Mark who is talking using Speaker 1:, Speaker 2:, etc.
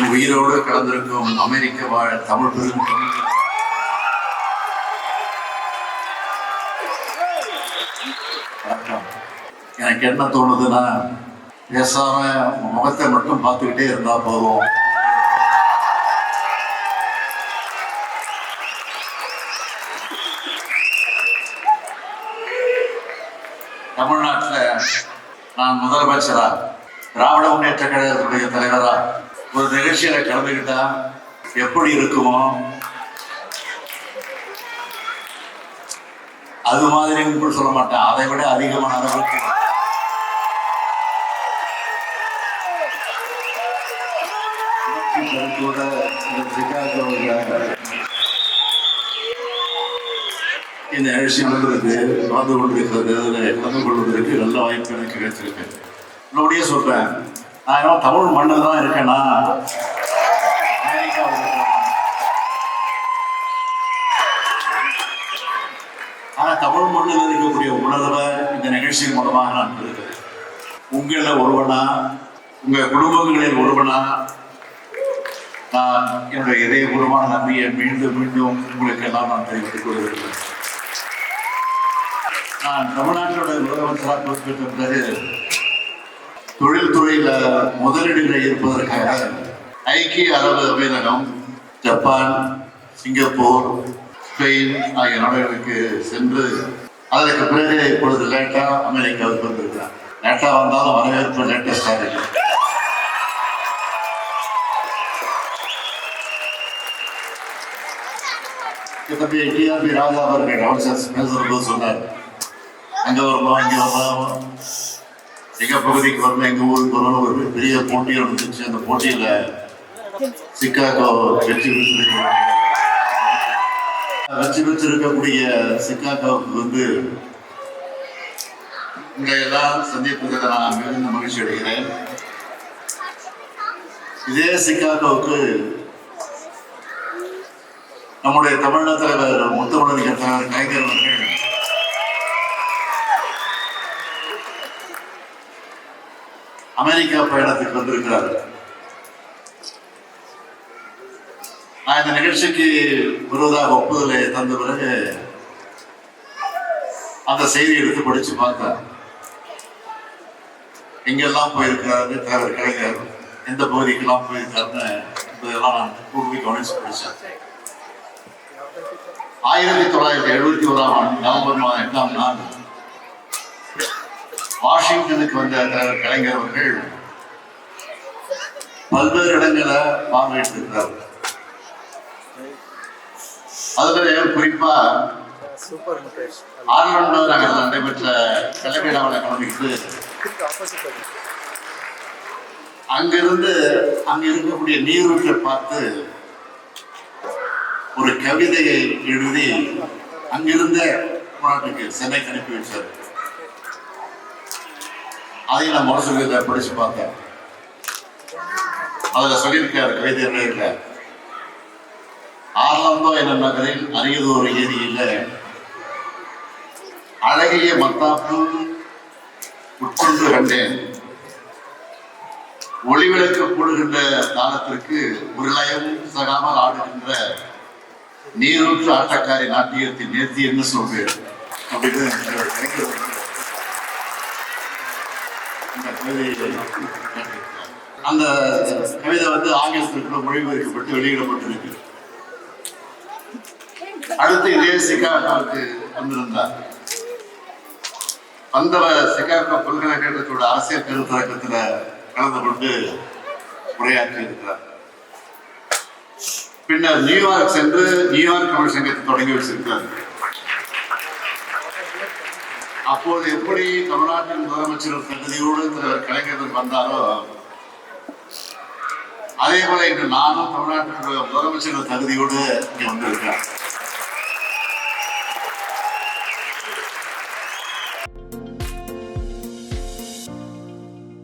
Speaker 1: என் உயிரோடு கலந்திருக்கும் அமெரிக்க வாழ் தமிழ் பெரும். எனக்கு என்ன தோணுதுன்னா பேசாம முகத்தை மட்டும் பார்த்துக்கிட்டே இருந்தா போதும். தமிழ்நாட்டில் நான் முதலமைச்சரா திராவிட முன்னேற்ற கழகத்துடைய தலைவரா ஒரு நிகழ்ச்சியில கலந்துக்கிட்டா எப்படி இருக்குமோ? அது மாதிரி கூட சொல்ல மாட்டேன். அதை விட அதிகமான அளவுக்கு. இந்த நிகழ்ச்சி நடந்திருக்கு கலந்து கொண்டிருக்கிறது அதில் கலந்து கொள்வதற்கு நல்ல வாய்ப்பு எனக்கு கிடைச்சிருக்கு இன்னொடியே சொல்றேன். நான் என்ன தமிழ் மண்ணில் தான் இருக்கேனா? ஆனால் தமிழ் மண்ணில் இருக்கக்கூடிய உணர்வை இந்த நிகழ்ச்சியின் மூலமாக நான் பெறுகிறேன் உங்களில் ஒருவனா உங்கள் குடும்பங்களில் ஒருவனா நான் என்னுடைய இதயபூர்வமான நம்பியை மீண்டும் மீண்டும் உங்களுக்கு எல்லாம் நான் தெரிவித்துக் கொள்கிறேன். நான் தமிழ்நாட்டோட முதலமைச்சராக பொறுப்பேற்ற பிறகு தொழில்துறையில முதலீடுகளை இருப்பதற்காக ஐக்கிய அரபு அமீரகம் ஜப்பான் சிங்கப்பூர் ஸ்பெயின் ஆகிய நாடுகளுக்கு சென்று அதற்கு பிறகு இப்பொழுது லேட்டா அமெரிக்காவுக்கு வந்திருக்கிறார் லேட்டா வந்தாலும் வரவேற்பு லேட்டஸ்டாக இருக்கு டிஆர்பி ராஜா அவர்கள் அமைச்சர் பேசும்போது சொன்னார். அங்க வரணும் இங்க வரணும் எங்கள் பகுதிக்கு வரணும் எங்க ஊருக்கு வரணும் ஒரு பெரிய போட்டி நடந்துச்சு. அந்த போட்டியில சிக்காகோ வெற்றி பெற்றிருக்க வெற்றி பெற்றிருக்கக்கூடிய சிக்காகோவுக்கு வந்து உங்களை எல்லாம் சந்திப்பதில் நான் மிகுந்த மகிழ்ச்சி அடைகிறேன். இதே சிக்காகோவுக்கு நம்முடைய தமிழக தலைவர் முத்தமிழறிஞர் கலைஞர் அவர்கள் அமெரிக்கா பயணத்துக்கு வந்திருக்கிறார் நான் இந்த நிகழ்ச்சிக்கு வருவதாக ஒப்புதலை தந்த பிறகு அந்த செய்தி எடுத்து படிச்சு பார்த்தேன். எங்கெல்லாம் போயிருக்காரு தலைவர் கலைஞர் எந்த பகுதிக்கெல்லாம் போயிருக்காருன்னு இதெல்லாம் நான் கூர்வி கவனிச்சு படிச்சேன். ஆயிரத்தி தொள்ளாயிரத்தி எழுபத்தி ஓராம் ஆண்டு நவம்பர் மாதம் எட்டாம் நாள் வாஷிங்டனுக்கு வந்த தலைவர் கலைஞர் அவர்கள் பல்வேறு இடங்களை பார்வையிட்டிருக்கிறார். அதுல குறிப்பா ஆர்லாண்டோ நகரில் நடைபெற்ற கலைவிழாவில் கலந்துக்கிட்டு அங்கிருந்து அங்க இருக்கக்கூடிய நீரூற்றை பார்த்து ஒரு கவிதையை எழுதி அங்கிருந்த நாட்டுக்கு சென்னைக்கு அனுப்பி வச்சார் அதையும் நான் முரசொலியில் படிச்சு பார்த்தேன். அதுல சொல்லியிருக்காரு கவிதை என்ன இல்ல? ஆர்லாந்தோ என்ற நகரில் அரியதோர் ஏரியில அழகிய மத்தாப்பு உட்கொண்டு கண்டேன். ஒளிவிளக்கு போடுகின்ற காலத்திற்கு ஒரு சகாமல் ஆடுகின்ற நீரூற்று ஆட்டக்காரி நாட்டியத்தின் நேர்த்தி என்ன சொல்வேன்? அப்படின்னு எனக்கு கிடைக்கிறது. இந்த கவிதையை அந்த கவிதை வந்து ஆங்கிலத்திற்கு மொழிபெயர்க்கப்பட்டு வெளியிடப்பட்டிருக்கு அடுத்து இதே சிகாகோவுக்கு வந்திருந்தார். அந்த சிகாகோ பல்கலைக்கழகத்தோட அரசியல் கருத்தரங்கத்துல கலந்து கொண்டு உரையாற்றி இருக்கிறார் பின்னர் நியூயார்க் சென்று நியூயார்க் தமிழ் சங்கத்தை தொடங்கி வச்சிருக்கிறார். அப்போது எப்படி தமிழ்நாட்டின் முதலமைச்சர் தகுதியோடு தலைவர் கலைஞர் வந்தாரோ அதே போல இன்று நானும் தமிழ்நாட்டினுடைய முதலமைச்சர் தகுதியோடு இங்கே வந்திருக்கேன்